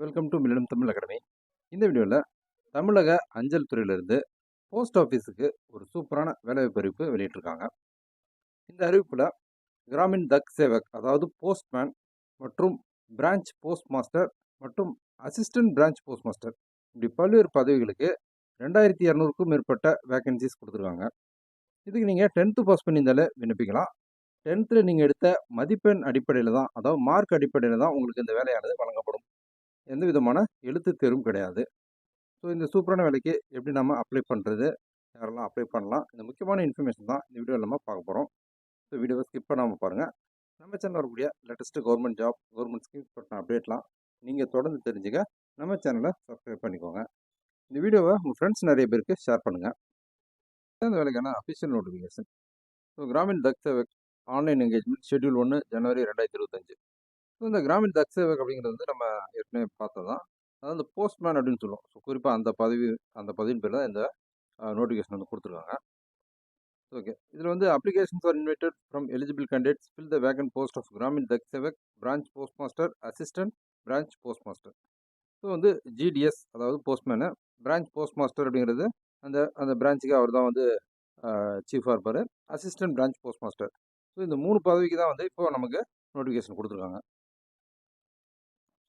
Welcome to millennium Tamil academy இந்த வீடியோவில் தமிழக அஞ்சல் துறையிலிருந்து போஸ்ட் ஆஃபீஸுக்கு ஒரு சூப்பரான வேலைவாய்ப்பு அறிவிப்பு வெளியிட்டிருக்காங்க. இந்த அறிவிப்பில் கிராமின் தக் சேவக் அதாவது போஸ்ட்மேன் மற்றும் பிரான்ச் போஸ்ட் மாஸ்டர் மற்றும் அசிஸ்டன்ட் பிரான்ச் போஸ்ட் மாஸ்டர் இப்படி பல்வேறு பதவிகளுக்கு ரெண்டாயிரத்தி இரநூறுக்கும் மேற்பட்ட வேக்கன்சிஸ் கொடுத்துருக்காங்க. இதுக்கு நீங்கள் டென்த்து பாஸ் பண்ணியிருந்தாலே விண்ணப்பிக்கலாம். டென்த்தில் நீங்கள் எடுத்த மதிப்பெண் அடிப்படையில் தான் அதாவது மார்க் அடிப்படையில் தான் உங்களுக்கு இந்த வேலையானது வழங்கப்படும். எந்த விதமான எழுத்து தேர்வும் கிடையாது. ஸோ இந்த சூப்பரான வேலைக்கு எப்படி நம்ம அப்ளை பண்ணுறது யாரெல்லாம் அப்ளை பண்ணலாம்? இந்த முக்கியமான இன்ஃபர்மேஷன் தான் இந்த வீடியோவில் நம்ம பார்க்க போகிறோம் ஸோ வீடியோவை ஸ்கிப் பண்ணாமல் பாருங்கள் நம்ம சேனல் வரக்கூடிய latest government job government scheme பற்றின அப்டேட்லாம் நீங்கள் தொடர்ந்து தெரிஞ்சுக்க நம்ம சேனலை சப்ஸ்கிரைப் பண்ணிக்கோங்க. இந்த வீடியோவை உங்கள் ஃப்ரெண்ட்ஸ் நிறைய பேருக்கு ஷேர் பண்ணுங்கள் இந்த வேலைக்கான official notification so Gramin Dak Sevak online engagement schedule ஒன்று ஜனவரி ரெண்டாயிரத்தி இருபத்தஞ்சு. ஸோ இந்த கிராமின் தக் சேவக் அப்படிங்கிறது வந்து நம்ம ஏற்கனவே பார்த்தது தான் அதாவது இந்த போஸ்ட்மேன் அப்படின்னு சொல்லுவோம். ஸோ குறிப்பாக அந்த பதவி அந்த பதவியின் பேர் தான் இந்த நோட்டிஃபிகேஷன் வந்து கொடுத்துருக்காங்க. ஓகே இதில் வந்து applications are invited from eligible candidates fill the vacant post of Gramin Dak Sevak branch post master assistant branch post master so வந்து ஜிடிஎஸ் அதாவது போஸ்ட்மேனு பிரான்ச் போஸ்ட் மாஸ்டர் அப்படிங்கிறது அந்த அந்த பிரான்ச்சுக்கு அவர் தான் வந்து சீஃபாக இருப்பார். Assistant branch post master so இந்த மூணு பதவிக்கு தான் வந்து இப்போ நமக்கு நோட்டிஃபிகேஷன் கொடுத்துருக்காங்க.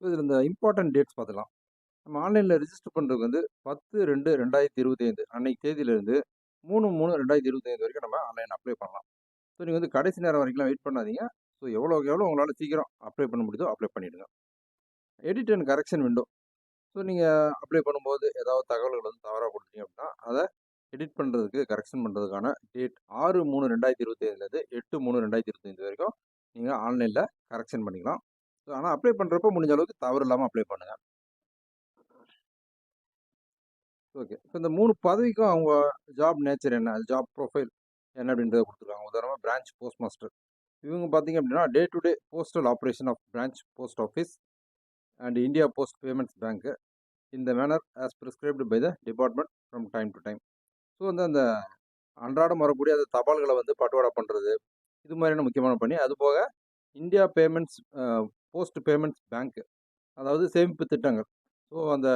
ஸோ இதில் இந்த இம்பார்ட்டன்ட் டேட்ஸ் பார்த்துக்கலாம். நம்ம ஆன்லைனில் ரிஜிஸ்டர் பண்ணுறதுக்கு வந்து பத்து ரெண்டு ரெண்டாயிரத்தி இருபத்தைந்து அன்னைக்கு தேதியிலேருந்து மூணு மூணு ரெண்டாயிரத்தி இருபத்தைந்து வரைக்கும் நம்ம ஆன்லைன் அப்ளை பண்ணலாம். ஸோ நீங்கள் வந்து கடைசி நேரம் வரைக்கும் வெயிட் பண்ணாதீங்க. ஸோ எவ்வளோக்கு எவ்வளோ உங்களால் சீக்கிரம் அப்ளை பண்ண முடியுதோ அப்ளை பண்ணிவிடுங்க edit and correction window. So நீங்கள் அப்ளை பண்ணும்போது ஏதாவது தகவல்கள் வந்து தவறாக கொடுத்தீங்க அப்படின்னா அதை எடிட் பண்ணுறதுக்கு கரெக்ஷன் பண்ணுறதுக்கான டேட் ஆறு மூணு ரெண்டாயிரத்தி இருபத்தைந்துலேருந்து எட்டு மூணு ரெண்டாயிரத்தி இருபத்தைந்து வரைக்கும் நீங்கள் ஆன்லைனில் கரெக்ஷன் பண்ணிக்கலாம். ஆனால் அப்ளை பண்ணுறப்ப முடிஞ்ச அளவுக்கு தவறு இல்லாமல் அப்ளை பண்ணுங்கள் ஓகே இப்போ இந்த மூணு பதவிக்கும் அவங்க ஜாப் நேச்சர் என்ன? ஜாப் ப்ரொஃபைல் என்ன அப்படின்றத கொடுத்துருக்காங்க. உதாரணமாக பிரான்ச் போஸ்ட் மாஸ்டர் இவங்க பார்த்தீங்க அப்படின்னா day to day postal operation of branch post office and India post payments பேங்க்கு இந்த manner as prescribed by the department from time to time so வந்து அந்த அன்றாடம் வரக்கூடிய அந்த தபால்களை வந்து பட்டுவாடா பண்ணுறது இது மாதிரியான முக்கியமான பணி. அது போக இந்தியா பேமெண்ட்ஸ் போஸ்ட் பேமெண்ட்ஸ் பேங்க்கு. அதாவது சேமிப்பு திட்டங்கள். ஸோ அந்த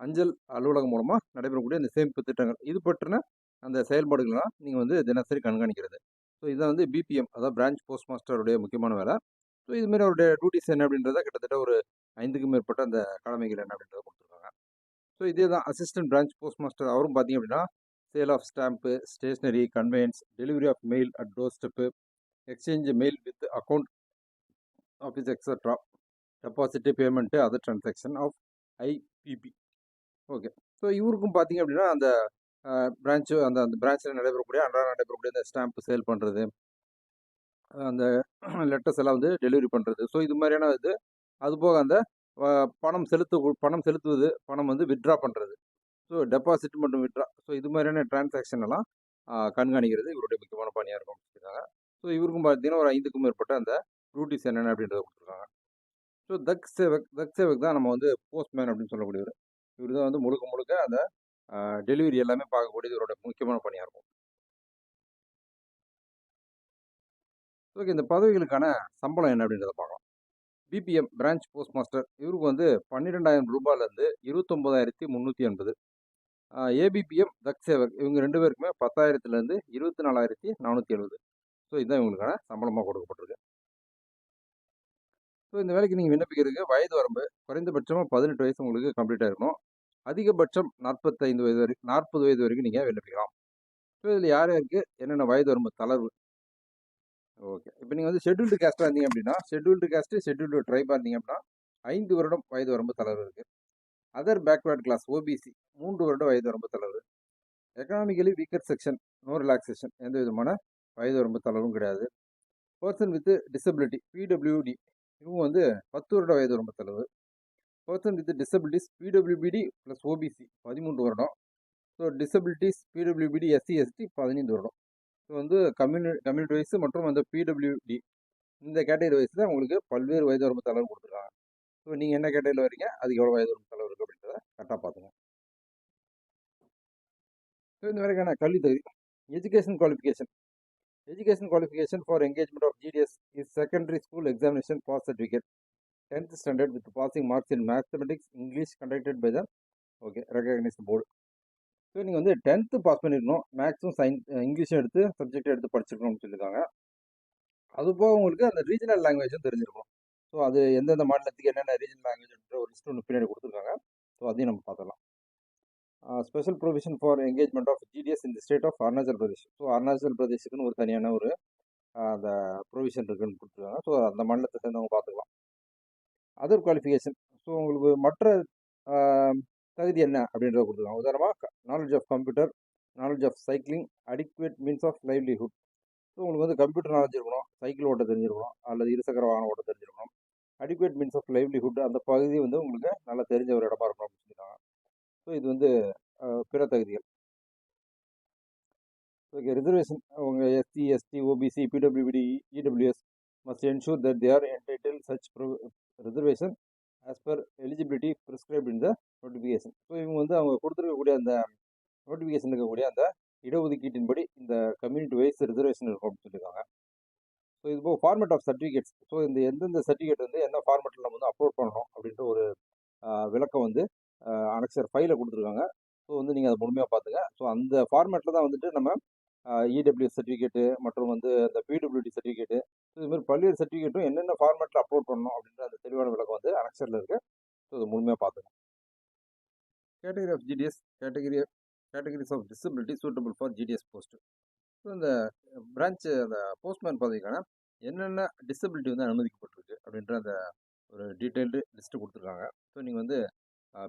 அஞ்சல் அலுவலகம் மூலமாக நடைபெறக்கூடிய அந்த சேமிப்பு திட்டங்கள். இது பற்றின அந்த செயல்பாடுகள்லாம் நீங்கள் வந்து தினசரி கண்காணிக்கிறது. ஸோ இதை வந்து பிபிஎம் அதாவது பிரான்ச் போஸ்ட் மாஸ்டருடைய முக்கியமான வேலை. ஸோ இதுமாரி அவருடைய டியூட்டிஸ் என்ன அப்படின்றத கிட்டத்தட்ட ஒரு ஐந்துக்கும் மேற்பட்ட அந்த கடமைகள் என்ன அப்படின்றத கொடுத்துருக்காங்க. ஸோ இதே தான் அசிஸ்டன்ட் பிரான்ச் போஸ்ட் மாஸ்டர் அவரும் பார்த்தீங்க அப்படின்னா sale of stamp stationery conveyance delivery of mail at door step exchange mail with account office extra deposit payment other transaction of IPP okay so இவருக்கும் பார்த்தீங்க அப்படின்னா அந்த பிரான்ச்சு அந்த அந்த பிரான்ச்சில் நடைபெறக்கூடிய அன்றாட நடைபெறக்கூடிய அந்த ஸ்டாம்ப்பு சேல் பண்ணுறது அந்த லெட்டர்ஸ் எல்லாம் வந்து டெலிவரி பண்ணுறது ஸோ இது மாதிரியான இது அதுபோக அந்த பணம் செலுத்து பணம் செலுத்துவது பணம் வந்து வித்ட்ரா பண்ணுறது ஸோ டெபாசிட் மற்றும் வித்ட்ரா ஸோ இது மாதிரியான டிரான்சாக்ஷன் எல்லாம் கண்காணிக்கிறது இவருடைய முக்கியமான பணியாக இருக்கும். சொல்லியிருக்காங்க ஸோ இவருக்கும் பார்த்தீங்கன்னா ஒரு ஐந்துக்கும் மேற்பட்ட அந்த டியூட்டிஸ் என்னென்ன அப்படின்றத கொடுத்துருக்காங்க. ஸோ தக் சேவக் தக் சேவக் தான் நம்ம வந்து போஸ்ட்மேன் அப்படின்னு சொல்லக்கூடியவர். இவர் தான் வந்து முழுக்க முழுக்க அந்த டெலிவரி எல்லாமே பார்க்கக்கூடியது இவரோட முக்கியமான பணியாக இருக்கும். ஓகே இந்த பதவிகளுக்கான சம்பளம் என்ன அப்படின்றத பார்க்கலாம். பிபிஎம் பிரான்ச் போஸ்ட் மாஸ்டர் இவருக்கு வந்து பன்னிரெண்டாயிரம் ரூபாயிலேருந்து இருபத்தொம்போதாயிரத்தி முந்நூற்றி எண்பது. ஏபிபிஎம் தக் சேவக். இவங்க ரெண்டு பேருக்குமே பத்தாயிரத்துலேருந்து இருபத்தி நாலாயிரத்தி நானூற்றி எழுபது. ஸோ இதுதான் இவங்களுக்கான சம்பளமாக கொடுக்கப்பட்டிருக்கு. ஸோ இந்த வேலைக்கு நீங்கள் விண்ணப்பிக்கிறதுக்கு வயது வரம்பு குறைந்தபட்சமாக பதினெட்டு வயசு உங்களுக்கு கம்ப்ளீட் இருக்கணும். அதிகபட்சம் நாற்பத்தைந்து வயது வரைக்கும் நாற்பது வயது வரைக்கும் நீங்கள் விண்ணப்பிக்கலாம். ஸோ இதில் யார் யாருக்கு என்னென்ன வயது வரம்பு தளர்வு? ஓகே. இப்போ நீங்கள் வந்து ஷெட்யூல்டு கேஸ்ட்டாக இருந்தீங்க அப்படின்னா ஷெட்யூல்டு கேஸ்ட்டு ஷெட்யூல்டு ட்ரைபாக இருந்தீங்க அப்படின்னா ஐந்து வருடம் வயது வரம்பு தளர்வு இருக்குது அதர் பேக்வேர்ட் கிளாஸ் ஓபிசி மூன்று வருடம் வயது வரம்பு தளர்வு. Economically weaker section no relaxation எந்த விதமான வயது வரம்பு தளர்வும் கிடையாது. பர்சன் வித் டிசபிலிட்டி பிடபிள்யூடி இவங்க வந்து பத்து வருட வயது ரொம்ப தளர்வு person with disabilities PWBD plus OBC பதிமூன்று வருடம். So disabilities PWBD SC ST பதினைந்து வருடம். ஸோ வந்து கம்யூனி கம்யூனிட்டி வைஸ் மற்றும் அந்த பிடபிள்யூடி இந்த கேட்டகரி வைஸில் உங்களுக்கு பல்வேறு வயது வரம்பு தளர்வு கொடுத்துருக்காங்க. ஸோ நீங்கள் என்ன கேட்டகரியில் வரீங்க அதுக்கு எவ்வளோ வயது வரம்பு தளர்வு இருக்குது அப்படின்றத கரெக்டாக பார்த்துங்க ஸோ இந்த வரைக்கான கல்வி தகுதி education qualification education qualification for engagement of GDS is secondary school examination pass certificate tenth standard with passing marks in mathematics English conducted by the okay recognised board so நீங்கள் வந்து டென்த்து பாஸ் பண்ணிருக்கணும். மேக்ஸும் science இங்கிலீஷும் எடுத்து subject எடுத்து படிச்சிருக்கணும்னு சொல்லியிருக்காங்க அது போக உங்களுக்கு அந்த ரீஜனல் லாங்குவேஜும் தெரிஞ்சிருக்கும். ஸோ அது எந்தெந்த மாநிலத்துக்கு என்னென்ன ரீஜனல் லாங்குவேஜ்ன்ற ஒரு லிஸ்ட் ஒன்று பின்னாடி கொடுத்துருக்காங்க. ஸோ அதையும் நம்ம பார்த்துக்கலாம் special provision for engagement of GDS இந்த state of Arunachal Pradesh so Arunachal பிரதேஷுக்குன்னு ஒரு தனியான ஒரு அந்த ப்ரொவிஷன் இருக்குன்னு கொடுத்துருக்காங்க. ஸோ அந்த மாநிலத்தை சேர்ந்தவங்க பார்த்துக்கலாம். அதர் குவாலிஃபிகேஷன் ஸோ உங்களுக்கு மற்ற தகுதி என்ன அப்படின்றத கொடுத்துருக்காங்க உதாரணமாக knowledge of computer knowledge of cycling adequate means of livelihood so உங்களுக்கு வந்து கம்ப்யூட்டர் நாலேஜ் இருக்கணும் சைக்கிள் ஓட்ட தெரிஞ்சிருக்கணும் அல்லது இருசக்கர வாகனம் ஓட்ட தெரிஞ்சிருக்கணும். அடிக்குவேட் மீன்ஸ் ஆஃப் லைவ்லிஹுட் அந்த பகுதி வந்து உங்களுக்கு நல்லா தெரிஞ்ச ஒரு இடமா இருக்கணும் அப்படின்னு சொல்லியிருக்காங்க. ஸோ இது வந்து பிற தகுதிகள். ஓகே ரிசர்வேஷன் அவங்க SC ST OBC PWBD EWS must ensure that they are entitle such reservation as per eligibility prescribe in the notification so இவங்க வந்து அவங்க கொடுத்துருக்கக்கூடிய அந்த நோட்டிஃபிகேஷன் இருக்கக்கூடிய அந்த இடஒதுக்கீட்டின்படி இந்த கம்யூனிட்டி வைஸ் ரிசர்வேஷன் இருக்கும் அப்படின்னு சொல்லியிருக்காங்க. ஸோ இது போக ஃபார்மேட் ஆஃப் சர்டிஃபிகேட்ஸ் ஸோ இந்த எந்தெந்த சர்டிஃபிகேட் வந்து என்ன ஃபார்மேட்டில் நம்ம வந்து அப்லோட் பண்ணணும் அப்படின்ற ஒரு விளக்கம் வந்து அனக்சர் ஃபைலில் கொடுத்துருக்காங்க. ஸோ வந்து நீங்கள் அதை முழுமையாக பார்த்துங்க. ஸோ அந்த ஃபார்மேட்டில் தான் வந்துட்டு நம்ம இடபிள்யூ சர்டிஃபிகேட்டு மற்றும் வந்து அந்த பிடபிள்யூடி சர்டிஃபிகேட்டு இதுமாதிரி பல்வேறு சர்டிஃபிகேட்டும் என்னென்ன ஃபார்மேட்டில் அப்லோட் பண்ணணும் அப்படின்ற அந்த தெளிவான விளக்கம் வந்து அனக்சரில் இருக்குது ஸோ அதை முழுமையாக பார்த்துங்க. Category of GDS category categories of disability suitable for GDS post so இந்த பிரான்ச்சு அந்த போஸ்ட்மேன் பதவிக்கான என்னென்ன டிசபிலிட்டி வந்து அனுமதிக்கப்பட்டிருக்கு அப்படின்ற அந்த ஒரு டீட்டெயில்டு லிஸ்ட்டு கொடுத்துருக்காங்க. ஸோ நீங்கள் வந்து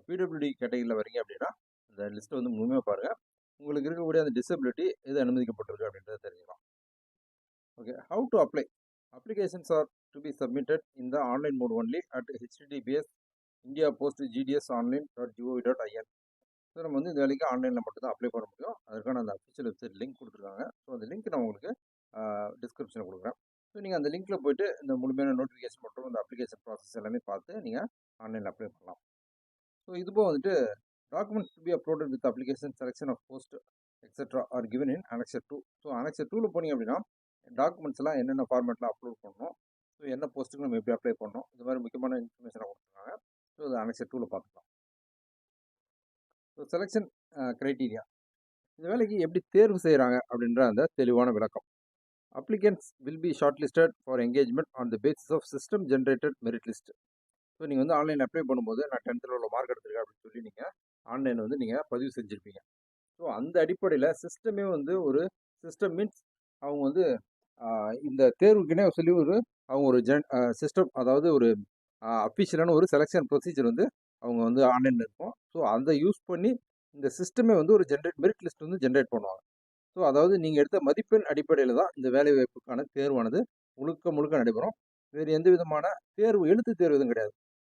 பிடபிள்யூடி கேட்டகரியில் வரீங்க அப்படின்னா அந்த லிஸ்ட்டை வந்து முழுமையாக பாருங்கள் உங்களுக்கு இருக்கக்கூடிய அந்த டிசபிலிட்டி எது அனுமதிக்கப்பட்டிருக்கு அப்படின்றத தெரிஞ்சுக்கலாம் okay how to apply applications are to be submitted in the online mode only at HTTPS India post GDS online dot GOV dot IN so நம்ம வந்து இந்த வேலைக்கு ஆன்லைனில் மட்டும்தான் அப்ளை பண்ண முடியும். அதற்கான அந்த அஃபிஷியல் வெப்சைட் லிங்க் கொடுத்துருக்காங்க. ஸோ அந்த லிங்க் நான் உங்களுக்கு டிஸ்கிரிப்ஷனில் கொடுக்குறேன். ஸோ நீங்கள் அந்த லிங்க்கில் போயிட்டு இந்த முழுமையான நோட்டிஃபிகேஷன் மற்றும் இந்த அப்ளிகேஷன் ப்ராசஸ் எல்லாமே பார்த்து நீங்கள் ஆன்லைனில் அப்ளை பண்ணலாம். ஸோ இது வந்துட்டு documents to be uploaded with application selection of post etcetera are given in annexure two so annexure டூவில் போனீங்க அப்படின்னா டாக்குமெண்ட்ஸ் எல்லாம் என்னென்ன ஃபார்மேட்டில் அப்லோட் பண்ணணும் ஸோ என்ன போஸ்ட்டுக்கு நம்ம எப்படி அப்ளை பண்ணணும் இந்த மாதிரி முக்கியமான இன்ஃபர்மேஷனை கொடுத்துருக்காங்க. ஸோ அது அனெக்சர் டூவில் பார்த்துக்கலாம். ஸோ செலெக்ஷன் க்ரைட்டீரியா இந்த வேலைக்கு எப்படி தேர்வு செய்கிறாங்க அப்படின்ற அந்த தெளிவான விளக்கம். Applicants will be short listed for engagement on the basis of system generated merit list so நீங்கள் வந்து ஆன்லைன் அப்ளை பண்ணும்போது நான் டென்த்தில் உள்ள மார்க் எடுத்திருக்கேன் அப்படின்னு சொல்லி நீங்கள் ஆன்லைன் வந்து நீங்கள் பதிவு செஞ்சுருப்பீங்க. ஸோ அந்த அடிப்படையில் சிஸ்டமே வந்து ஒரு சிஸ்டம் மீன்ஸ் அவங்க வந்து இந்த தேர்வுக்குனே சொல்லி ஒரு அவங்க ஒரு ஜென் சிஸ்டம் அதாவது ஒரு அஃபிஷியலான ஒரு செலெக்ஷன் ப்ரொசீஜர் வந்து அவங்க வந்து ஆன்லைனில் இருக்கும். ஸோ அதை யூஸ் பண்ணி இந்த சிஸ்டமே வந்து ஒரு ஜென்ரேட் மெரிட் லிஸ்ட் வந்து ஜென்ரேட் பண்ணுவாங்க. ஸோ அதாவது நீங்கள் எடுத்த மதிப்பெண் அடிப்படையில் தான் இந்த வேலை வாய்ப்புக்கான தேர்வானது முழுக்க முழுக்க நடைபெறும். வேறு எந்த விதமான தேர்வு எழுத்து தேர்வு எதுவும் கிடையாது.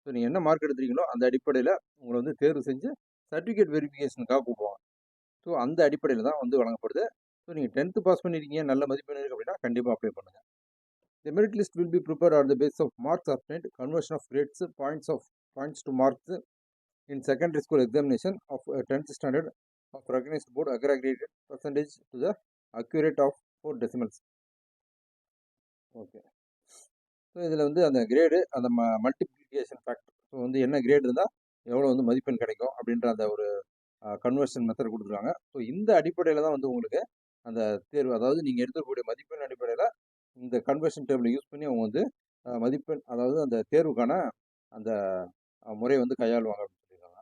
ஸோ நீங்கள் என்ன மார்க் எடுத்துறீங்களோ அந்த அடிப்படையில் உங்களை வந்து தேர்வு செஞ்சு சர்டிஃபிகேட் வெரிஃபிகேஷனுக்காக கூப்பிடுவாங்க. ஸோ அந்த அடிப்படையில் தான் வந்து வழங்கப்படுது. ஸோ நீங்கள் டென்த்து பாஸ் பண்ணியிருக்கீங்க நல்ல மதிப்பெண் இருக்குது அப்படின்னா கண்டிப்பாக அப்ளை பண்ணுங்கள் the merit list will be prepare or the basis of marks obtained conversion of grades points of points to marks in secondary school examination of tenth standard of recognised board aggregated percentage to the accurate of four decimals okay so இதில் வந்து அந்த grade அந்த ம deviation factor so வந்து என்ன great இருந்தால் எவ்வளோ வந்து மதிப்பெண் கிடைக்கும் அப்படின்ற அந்த ஒரு கன்வர்ஷன் மெத்தட் கொடுத்துருக்காங்க ஸோ இந்த அடிப்படையில் தான் வந்து உங்களுக்கு அந்த தேர்வு அதாவது நீங்கள் எடுத்துக்கூடிய மதிப்பெண் அடிப்படையில் இந்த கன்வர்ஷன் டேபிளை யூஸ் பண்ணி அவங்க வந்து மதிப்பெண் அதாவது அந்த தேர்வுக்கான அந்த முறையை வந்து கையாளுவாங்க அப்படின்னு சொல்லியிருக்காங்க.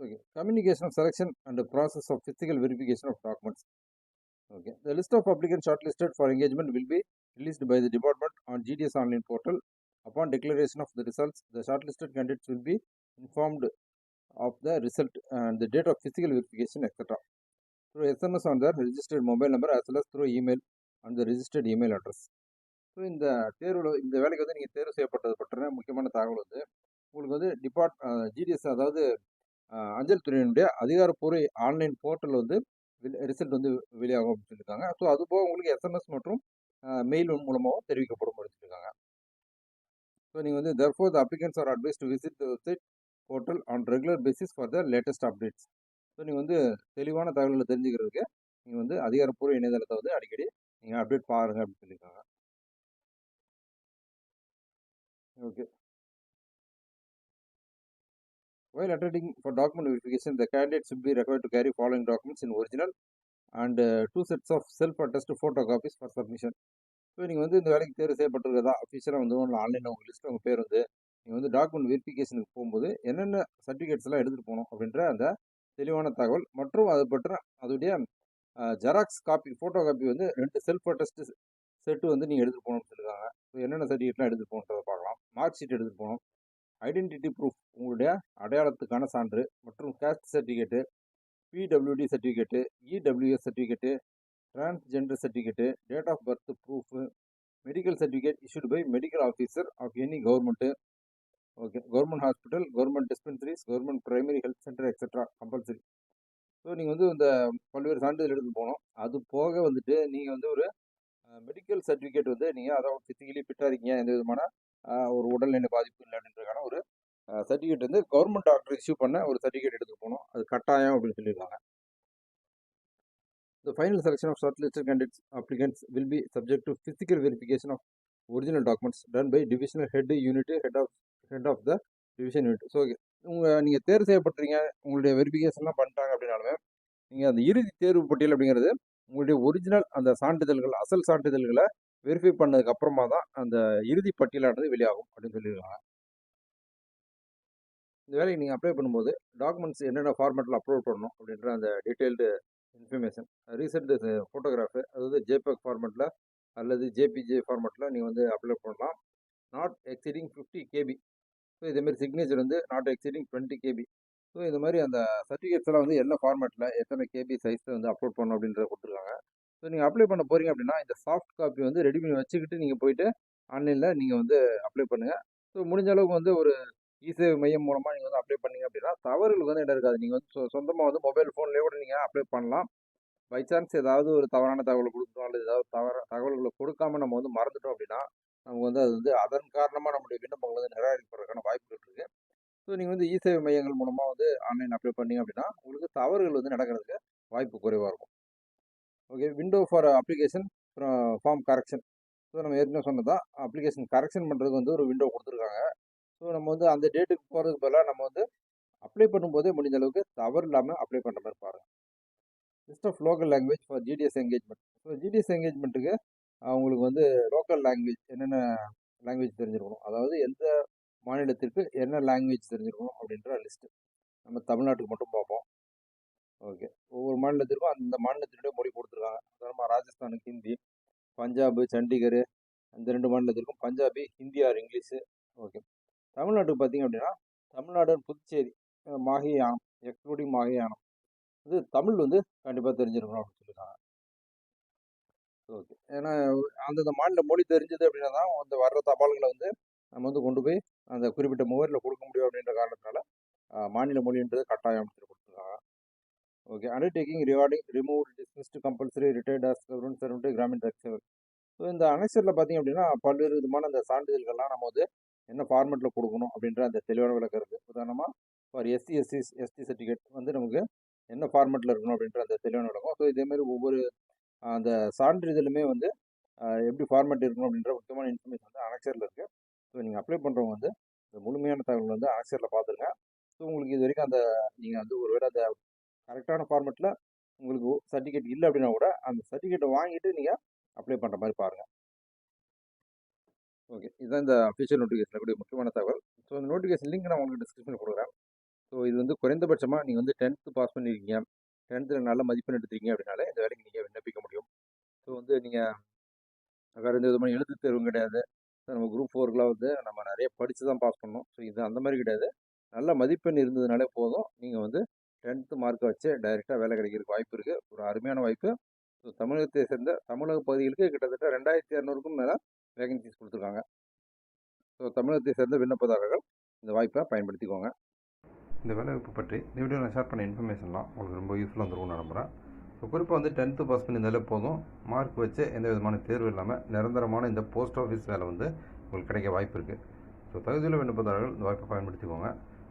Okay communication selection and process of physical verification of documents okay the list of applicant shortlisted for engagement will be released by the department on GDS online portal. Upon declaration of the results, the shortlisted candidates will be informed of the result and the date of physical verification, etc. Through SMS on their registered mobile number as well as through email on the registered email address. So இந்த தேர்வில் இந்த வேலைக்கு வந்து நீங்கள் தேர்வு செய்யப்பட்டது பற்றின முக்கியமான தகவல் வந்து உங்களுக்கு வந்து டிபார்ட் ஜிடிஎஸ் அதாவது அஞ்சல் துறையினுடைய அதிகாரப்பூர்வ ஆன்லைன் போர்ட்டல் வந்து ரிசல்ட் வந்து வெளியாகும் அப்படின்னு சொல்லியிருக்காங்க ஸோ அது போக உங்களுக்கு எஸ்எம்எஸ் மற்றும் மெயில் மூலமாகவும் தெரிவிக்கப்படும் எடுத்துருக்காங்க ஸோ நீங்கள் வந்து therefore the applicants are advise to visit the website portal on regular basis for the latest updates so நீங்கள் வந்து தெளிவான தகவல்களை தெரிஞ்சுக்கிறதுக்கு நீங்கள் வந்து அதிகாரப்பூர்வ இணையதளத்தை வந்து அடிக்கடி நீங்கள் அப்டேட் பாருங்கள் அப்படின்னு சொல்லியிருக்காங்க. Okay. While attending for document verification, the candidate should be required to carry following documents in original and two sets of self attest photo copies for submission so நீங்கள் வந்து இந்த வேலைக்கு தேர்வு செய்யப்பட்டிருக்கிறதா? அஃபிஷியலாக வந்து ஒன்று ஆன்லைனில் உங்கள் லிஸ்ட்டு உங்கள் பேர் வந்து நீங்கள் வந்து டாக்குமெண்ட் வெரிஃபிகேஷனுக்கு போகும்போது என்னென்ன சர்டிஃபிகேட்ஸ்லாம் எடுத்துகிட்டு போகணும் அப்படின்ற அந்த தெளிவான தகவல் மற்றும் அது பற்ற அதோடைய ஜெராக்ஸ் காப்பி ஃபோட்டோ காப்பி வந்து ரெண்டு செல்ஃப் அட்டஸ்ட் செட்டு வந்து நீங்கள் எடுத்துகிட்டு போகணும்னு சொல்லியிருக்காங்க. ஸோ என்னென்ன சர்டிஃபிகேட்லாம் எடுத்துகிட்டு போகணுன்றதை பார்க்கலாம். மார்க் ஷீட் எடுத்துகிட்டு போகணும். ஐடென்டிட்டி ப்ரூஃப் உங்களுடைய அடையாளத்துக்கான சான்று மற்றும் caste certificate PWD certificate EWS certificate transgender certificate date of birth proof medical certificate issued by medical officer of any government okay government hospital government dispensaries government primary health centre extra compulsory so நீங்கள் வந்து இந்த பல்வேறு சான்றிதழ் எடுத்து போகணும். அது போக வந்துட்டு நீங்கள் வந்து ஒரு மெடிக்கல் சர்டிஃபிகேட் வந்து நீங்கள் அதாவது ஃபிசிக்கலி ஃபிட்டாக இருக்கீங்க. எந்த விதமான ஒரு உடல்நிலை பாதிப்பு இல்லை அப்படின்றதுக்கான ஒரு சர்டிஃபிகேட் வந்து கவர்மெண்ட் டாக்டர் இஷ்யூ பண்ண ஒரு சர்டிஃபிகேட் எடுத்து போகணும். அது கட்டாயம் அப்படின்னு சொல்லியிருக்காங்க The final selection of shortlisted candidates applicants will be subject to physical verification of original documents done by divisional head unit head of head of the division unit. So உங்கள் நீங்கள் தேர்வு செய்யப்பட்டிருக்கீங்க உங்களுடைய வெரிஃபிகேஷன்லாம் பண்ணிட்டாங்க அப்படின்னாலுமே நீங்கள் அந்த இறுதி தேர்வு பட்டியல் அப்படிங்கிறது உங்களுடைய ஒரிஜினல் அந்த சான்றிதழ்கள் அசல் சான்றிதழ்களை வெரிஃபை பண்ணதுக்கு அப்புறமா தான் அந்த இறுதி பட்டியலானது வெளியாகும் அப்படின்னு சொல்லியிருக்காங்க இந்த வேலைக்கு நீங்கள் அப்ளை பண்ணும்போது டாக்குமெண்ட்ஸ் என்னென்ன ஃபார்மேட்டில் அப்லோட் பண்ணணும் அப்படின்ற அந்த டீட்டெயில்டு இன்ஃபர்மேஷன் ரீசெண்ட் ஃபோட்டோகிராஃபு அதாவது ஜேபேக் ஃபார்மேட்டில் அல்லது ஜேபிஜே ஃபார்மேட்டில் நீங்கள் வந்து அப்லோட் பண்ணலாம். Not exceeding fifty KB so இதேமாரி சிக்னேச்சர் வந்து not exceeding twenty KB so இந்த மாதிரி அந்த சர்டிஃபிகேட்ஸ் எல்லாம் வந்து என்ன ஃபார்மேட்டில் எத்தனை கேபி சைஸில் வந்து அப்லோட் பண்ணணும் அப்படின்றத கொடுத்துருக்காங்க. ஸோ நீங்கள் அப்ளை பண்ண போகிறீங்க அப்படின்னா இந்த சாஃப்ட் காப்பி வந்து ரெடி பண்ணி வச்சுக்கிட்டு நீங்கள் போயிட்டு ஆன்லைனில் நீங்கள் வந்து அப்ளை பண்ணுங்கள் ஸோ முடிஞ்ச அளவுக்கு வந்து ஒரு இசேவை மையம் மூலமாக நீங்கள் வந்து அப்ளை பண்ணீங்க அப்படின்னா தவறுகளுக்கு வந்து இடம் இருக்காது. நீங்கள் வந்து சொ சொந்தமாக வந்து மொபைல் ஃபோன்லேயே கூட நீங்கள் அப்ளை பண்ணலாம். பை சான்ஸ் ஏதாவது ஒரு தவறான தகவலை கொடுத்தோம் அல்லது ஏதாவது தவற தகவல்களை கொடுக்காம நம்ம வந்து மறந்துட்டோம் அப்படின்னா நமக்கு வந்து அது வந்து அதன் காரணமாக நம்மளுடைய விண்ணப்பங்கள் வந்து நிராகரிப்பதற்கான வாய்ப்புகள் இருக்குது ஸோ நீங்கள் வந்து இ சேவை மையங்கள் மூலமாக வந்து ஆன்லைன் அப்ளை பண்ணீங்க அப்படின்னா உங்களுக்கு தவறுகள் வந்து நடக்கிறதுக்கு வாய்ப்பு குறைவாக இருக்கும். Okay window for application form correction so நம்ம ஏற்கனவே சொன்னதான் அப்ளிகேஷன் கரெக்ஷன் பண்ணுறதுக்கு வந்து ஒரு விண்டோ கொடுத்துருக்காங்க. ஸோ நம்ம வந்து அந்த டேட்டுக்கு போகிறதுக்கு பதிலாக நம்ம வந்து அப்ளை பண்ணும்போதே முடிஞ்ச அளவுக்கு தவறு இல்லாமல் அப்ளை பண்ணுற மாதிரி பாருங்கள் list of local language for GDS engagement so GDS என்கேஜ்மெண்ட்டுக்கு அவங்களுக்கு வந்து லோக்கல் லாங்குவேஜ் என்னென்ன லாங்குவேஜ் தெரிஞ்சிருக்கணும்? அதாவது எந்த மாநிலத்திற்கு என்ன லாங்குவேஜ் தெரிஞ்சிருக்கணும் அப்படின்ற லிஸ்ட்டு நம்ம தமிழ்நாட்டுக்கு மட்டும் பார்ப்போம். ஓகே ஒவ்வொரு மாநிலத்திற்கும் அந்த மாநிலத்தினுடைய மொழி கொடுத்துருக்காங்க. உதாரணமாக ராஜஸ்தானுக்கு ஹிந்தி பஞ்சாபு சண்டிகர் அந்த ரெண்டு மாநிலத்திற்கும் Punjabi Hindi or English. Okay தமிழ்நாட்டுக்கு பார்த்திங்க அப்படின்னா தமிழ்நாடு புதுச்சேரி மாஹி யானம் எக்ஸ்க்ளூடிங் மாஹி யானம் இது தமிழ் வந்து கண்டிப்பாக தெரிஞ்சிருக்கணும் அப்படின்னு சொல்லியிருக்காங்க. ஓகே. ஏன்னா அந்தந்த மாநில மொழி தெரிஞ்சது அப்படின்னா தான் அந்த வர்ற தபால்களை வந்து நம்ம வந்து கொண்டு போய் அந்த குறிப்பிட்ட முகவரியில் கொடுக்க முடியும் அப்படின்ற காரணத்தினால மாநில மொழின்றது கட்டாயம் அப்படின்னு கொடுத்துருக்காங்க. Okay. Undertaking regarding remove dismissed compulsory retired as government servant Gramin tax so இந்த அனெக்சரில் பார்த்தீங்க அப்படின்னா பல்வேறு விதமான அந்த சான்றிதழ்கள்லாம் நம்ம வந்து என்ன ஃபார்மெட்டில் கொடுக்கணும் அப்படின்ற அந்த தெளிவான விளக்கம் இருக்குது உதாரணமாக for SC SC ST certificate வந்து நமக்கு என்ன ஃபார்மெட்டில் இருக்கணும் அப்படின்ற அந்த தெளிவான விளக்கம். ஸோ இதேமாரி ஒவ்வொரு அந்த சான்றிதழுமே வந்து எப்படி ஃபார்மேட் இருக்கணும் அப்படின்ற முக்கியமான இன்ஃபர்மேஷன் வந்து அனக்சரில் இருக்குது ஸோ நீங்கள் அப்ளை பண்ணுறவங்க வந்து இந்த முழுமையான தகவல் வந்து அனக்சரில் பார்த்துருங்க ஸோ உங்களுக்கு இது வரைக்கும் அந்த நீங்கள் வந்து ஒரு வேளை அந்த கரெக்டான ஃபார்மெட்டில் உங்களுக்கு சர்டிஃபிகேட் இல்லை அப்படின்னா கூட அந்த சர்டிஃபிகேட்டை வாங்கிட்டு நீங்கள் அப்ளை பண்ணுற மாதிரி பாருங்கள் ஓகே. இதுதான் இந்த ஃபியூச்சர் நோட்டிஃபிகேஷன் கூடிய முக்கியமான தகவல். ஸோ இந்த நோட்டிஃபிகேஷன் லிங்க் நான் உங்களுக்கு டிஸ்கிரிப்ஷனில் கொடுக்குறேன். ஸோ இது வந்து குறைந்தபட்சமாக நீங்கள் வந்து டென்த்து பாஸ் பண்ணியிருக்கீங்க டென்த்தில் நல்ல மதிப்பெண் எடுத்திருக்கீங்க அப்படின்னாலே இந்த வேலைக்கு நீங்கள் விண்ணப்பிக்க முடியும். ஸோ வந்து நீங்கள் வேறு எந்த விதமான எழுத்து தேர்வும் கிடையாது. நம்ம குரூப் ஃபோருக்குலாம் வந்து நம்ம நிறைய படித்து தான் பாஸ் பண்ணோம் ஸோ இது அந்த மாதிரி கிடையாது. நல்ல மதிப்பெண் இருந்ததுனாலே போதும். நீங்கள் வந்து டென்த்து மார்க்கை வச்சு டைரெக்டாக வேலை கிடைக்கிறதுக்கு வாய்ப்பு இருக்குது ஒரு அருமையான வாய்ப்பு. ஸோ தமிழகத்தை சேர்ந்த தமிழக பகுதிகளுக்கு கிட்டத்தட்ட ரெண்டாயிரத்தி இரநூறுக்கும் மேலே வேகன்சிஸ் கொடுத்துருக்காங்க. ஸோ தமிழகத்தை சேர்ந்த விண்ணப்பதாரர்கள் இந்த வாய்ப்பை பயன்படுத்திக்கோங்க. இந்த வேலைவாய்ப்பு பற்றி இந்த வீடியோ நான் ஷேர் பண்ண இன்ஃபர்மேஷன்லாம் உங்களுக்கு ரொம்ப யூஸ்ஃபுல்லாக வந்துருக்கும் நம்புகிறேன் ஸோ குறிப்பாக வந்து டென்த்து பாஸ் பண்ணியிருந்தாலே போதும். மார்க் வச்சு எந்த விதமான தேர்வு இல்லாமல் நிரந்தரமான இந்த போஸ்ட் ஆஃபீஸ் வேலை வந்து உங்களுக்கு கிடைக்க வாய்ப்பு இருக்குது ஸோ தகுதியுள்ள விண்ணப்பதாரர்கள் இந்த வாய்ப்பை பயன்படுத்திக்கோங்க.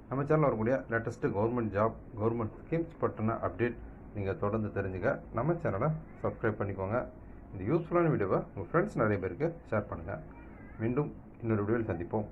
நம்ம சேனலில் வரக்கூடிய latest government job government schemes பற்றின அப்டேட் நீங்கள் தொடர்ந்து தெரிஞ்சுக்க. நம்ம சேனலை சப்ஸ்கிரைப் பண்ணிக்கோங்க. இந்த யூஸ்ஃபுல்லான வீடியோவை உங்கள் ஃப்ரெண்ட்ஸ் நிறைய பேருக்கு ஷேர் பண்ணுங்கள் மீண்டும் இன்னொரு வீடியோவில் சந்திப்போம்.